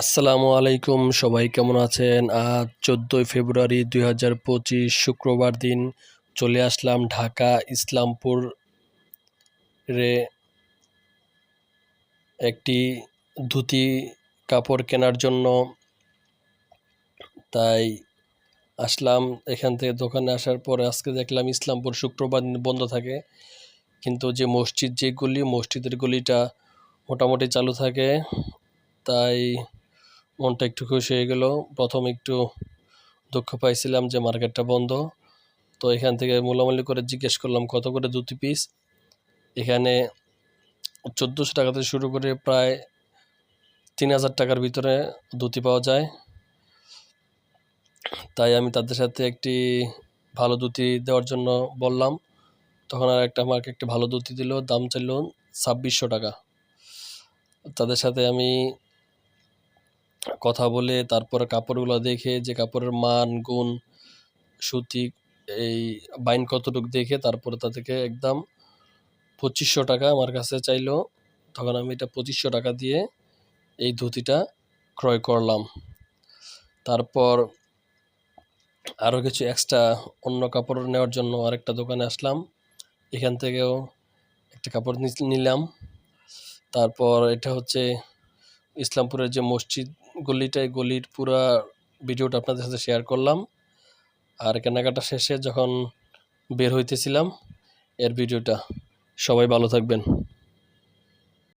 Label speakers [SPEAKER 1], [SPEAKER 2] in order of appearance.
[SPEAKER 1] আসসালামু আলাইকুম, সবাই কেমন আছেন? আজ চোদ্দোই ফেব্রুয়ারি দুই হাজার পঁচিশ শুক্রবার দিন, চলে আসলাম ঢাকা ইসলামপুর রে একটি ধুতি কাপড় কেনার জন্য। তাই আসলাম, এখান থেকে দোকানে আসার পরে আজকে দেখলাম ইসলামপুর শুক্রবার দিন বন্ধ থাকে। কিন্তু যে মসজিদ, যে গলি, মসজিদের গলিটা মোটামুটি চালু থাকে। তাই মনটা একটু খুশি হয়ে গেল। প্রথম একটু দুঃখ পাইছিলাম যে মার্কেটটা বন্ধ। তো এখান থেকে মোলামুলি করে জিজ্ঞেস করলাম, কত করে দুটি পিস এখানে চোদ্দোশো টাকা থেকে শুরু করে প্রায় তিন হাজার টাকার ভিতরে ধুতি পাওয়া যায়। তাই আমি তাদের সাথে একটি ভালো ধুতি দেওয়ার জন্য বললাম। তখন আর একটা আমাকে একটি ভালো ধুতি দিল, দাম চাইল ছাব্বিশশো টাকা। তাদের সাথে আমি কথা বলে, তারপরে কাপড়গুলো দেখে, যে কাপড়ের মান, গুণ, সুতি, এই বাইন কতটুক দেখে, তারপরে তাদেরকে একদম পঁচিশশো টাকা আমার কাছে চাইলো। তখন আমি এটা পঁচিশশো টাকা দিয়ে এই ধুতিটা ক্রয় করলাম। তারপর আরও কিছু এক্সট্রা অন্য কাপড় নেওয়ার জন্য আরেকটা দোকানে আসলাম। এখান থেকেও একটা কাপড় নিলাম। তারপর এটা হচ্ছে ইসলামপুরের যে মসজিদ গলিটাই গলির পুরা ভিডিওটা আপনাদের সাথে শেয়ার করলাম। আর কেনাকাটা শেষে যখন বের হইতেছিলাম, এর ভিডিওটা। সবাই ভালো থাকবেন।